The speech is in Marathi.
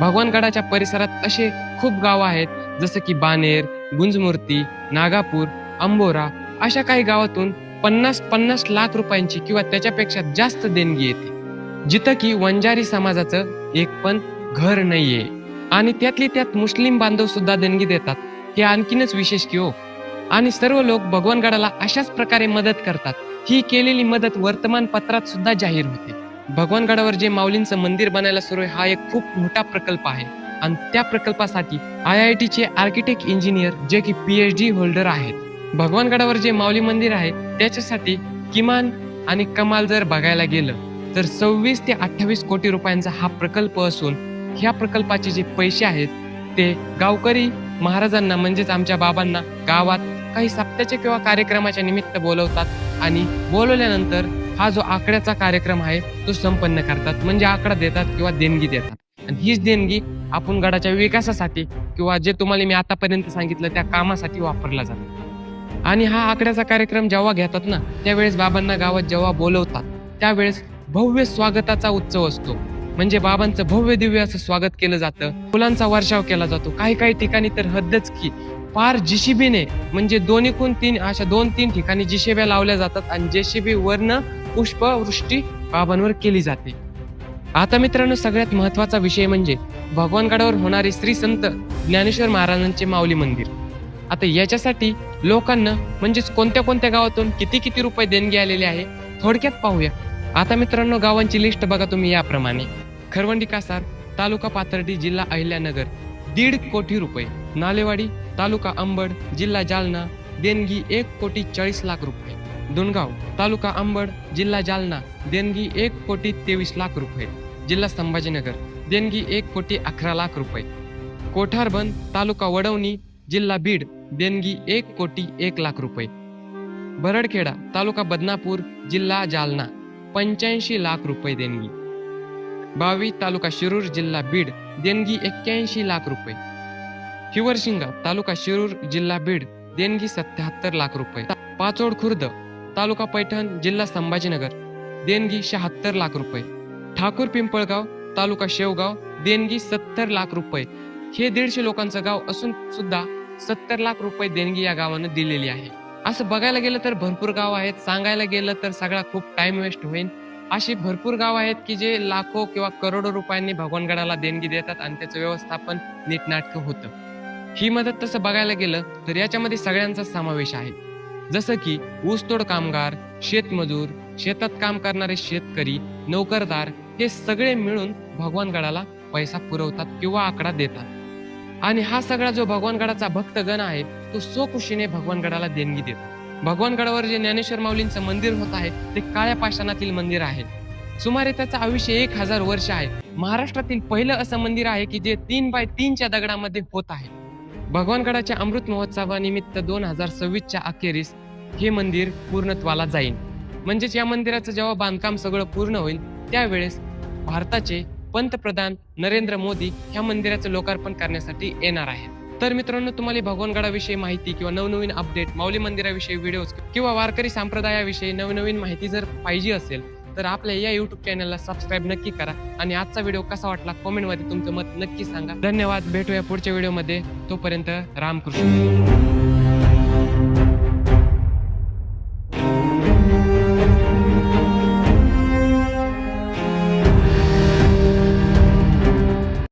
भगवानगडाच्या परिसरात असे खूप गावं आहेत जसं की बानेर गुंजमूर्ती नागापूर अंबोरा अशा काही गावातून पन्नास पन्नास लाख रुपयांची किंवा त्याच्यापेक्षा जास्त देणगी येते. जिथं की वंजारी समाजाचं एक पण घर नाहीये. आणि त्यातली त्यात मुस्लिम बांधव सुद्धा देणगी देतात. हे आणखीनच विशेष की हो. आणि सर्व लोक भगवानगडाला अशाच प्रकारे मदत करतात. ही केलेली मदत वर्तमानपत्रात सुद्धा जाहीर होते. भगवानगडावर जे माऊलींचं मंदिर बनायला सुरू आहे हा एक खूप मोठा प्रकल्प आहे. आणि त्या प्रकल्पासाठी आय आय टीचे आर्किटेक्ट इंजिनियर जे की पी एच डी होल्डर आहेत. भगवानगडावर जे माऊली मंदिर आहे त्याच्यासाठी किमान आणि कमाल जर बघायला गेलं तर सव्वीस ते अठ्ठावीस कोटी रुपयांचा हा प्रकल्प असून ह्या प्रकल्पाचे जे पैसे आहेत ते गावकरी महाराजांना म्हणजेच आमच्या बाबांना गावात काही सप्त्याच्या किंवा कार्यक्रमाच्या निमित्त बोलवतात. आणि बोलवल्यानंतर हा जो आकड्याचा कार्यक्रम आहे तो संपन्न करतात. म्हणजे आकडा देतात किंवा देणगी देतात. आणि हीच देणगी आपण गडाच्या विकासासाठी किंवा जे तुम्हाला मी आतापर्यंत सांगितलं त्या कामासाठी वापरला जातो. आणि हा आकड्याचा कार्यक्रम जेव्हा घेतात ना त्यावेळेस बाबांना गावात जेव्हा बोलवतात त्यावेळेस भव्य स्वागताचा उत्सव असतो. म्हणजे बाबांचं भव्य दिव्य असं स्वागत केलं जातं. फुलांचा वर्षाव केला जातो. काही काही ठिकाणी तर हद्दच की पार जिशिबीने म्हणजे दोन्हीकून तीन अशा दोन तीन ठिकाणी जिशेब्या लावल्या जातात. आणि जेशिबी वरनं पुष्पवृष्टी बाबांवर केली जाते. आता मित्रांनो सगळ्यात महत्त्वाचा विषय म्हणजे भगवानगडावर होणारे श्री संत ज्ञानेश्वर महाराजांचे माऊली मंदिर. आता याच्यासाठी लोकांना म्हणजेच कोणत्या कोणत्या गावातून किती किती रुपये देणगी आलेले आहे थोडक्यात पाहूया. आता मित्रांनो गावांची लिस्ट बघा तुम्ही याप्रमाणे. खरवंडी कासार तालुका पाथर्डी जिल्हा अहिल्यानगर दीड कोटी रुपये. नालेवाडी तालुका अंबड जिल्हा जालना देणगी एक कोटी चाळीस लाख रुपये. दुनगाव तालुका आंबड जिल्हा जालना देणगी एक कोटी तेवीस लाख रुपये जिल्हा संभाजीनगर देणगी एक कोटी अकरा लाख रुपये. कोठारबंद तालुका वडवणी जिल्हा बीड देणगी एक कोटी एक लाख रुपये. भरडखेडा तालुका बदनापूर जिल्हा जालना पंच्याऐंशी लाख रुपये देणगी. बावी तालुका शिरूर जिल्हा बीड देणगी एक्क्याऐंशी लाख रुपये. हिवरशिंगा तालुका शिरूर जिल्हा बीड देणगी सत्याहत्तर लाख रुपये. पाचोड खुर्द तालुका पैठण जिल्हा संभाजीनगर. देणगी शहात्तर लाख रुपये. ठाकूर पिंपळगाव तालुका शेवगाव देणगी सत्तर लाख रुपये. हे दीडशे लोकांचं गाव असून सुद्धा सत्तर लाख रुपये देणगी या गावानं दिलेली आहे. असं बघायला गेलं तर भरपूर गाव आहेत सांगायला गेलं तर सगळा खूप टाइम वेस्ट होईल अशी भरपूर गाव आहेत की जे लाखो किंवा करोडो रुपयांनी भगवानगडाला देणगी देतात आणि त्याचं व्यवस्थापन नीटनाटकं होतं. ही मदत तसं बघायला गेलं तर याच्यामध्ये सगळ्यांचा समावेश आहे. जसं की ऊसतोड कामगार शेतमजूर शेतात काम करणारे शेतकरी नोकरदार हे सगळे मिळून भगवानगडाला पैसा पुरवतात किंवा आकडा देतात. आणि हा सगळा जो भगवानगडाचा भक्तगण आहे तो स्वखुशीने भगवानगडाला देणगी देतो. भगवानगडावर जे ज्ञानेश्वर माऊलींचं मंदिर होत आहे ते काळ्या पाषाणातील मंदिर आहे. सुमारे त्याचं आयुष्य एक हजार वर्ष आहे. महाराष्ट्रातील पहिलं असं मंदिर आहे की जे तीन बाय तीनच्या दगडामध्ये होत आहे. भगवानगडाच्या अमृत महोत्सवानिमित्त दोन हजार सव्वीसच्या अखेरीस हे मंदिर पूर्णत्वाला जाईल म्हणजेच या मंदिराचं जेव्हा बांधकाम सगळं पूर्ण होईल त्यावेळेस भारताचे पंतप्रधान नरेंद्र मोदी ह्या मंदिराचं लोकार्पण करण्यासाठी येणार आहेत. तर मित्रांनो तुम्हाला भगवानगडाविषयी माहिती किंवा नवनवीन अपडेट माऊली मंदिराविषयी व्हिडिओज किंवा वारकरी संप्रदायाविषयी नवनवीन माहिती जर पाहिजे असेल तर आपल्या या युट्यूब चॅनलला सबस्क्राईब नक्की करा आणि आजचा व्हिडिओ कसा वाटला कॉमेंटमध्ये तुमचं मत नक्की सांगा. धन्यवाद. भेटूया पुढच्या व्हिडिओमध्ये तोपर्यंत रामकृष्ण.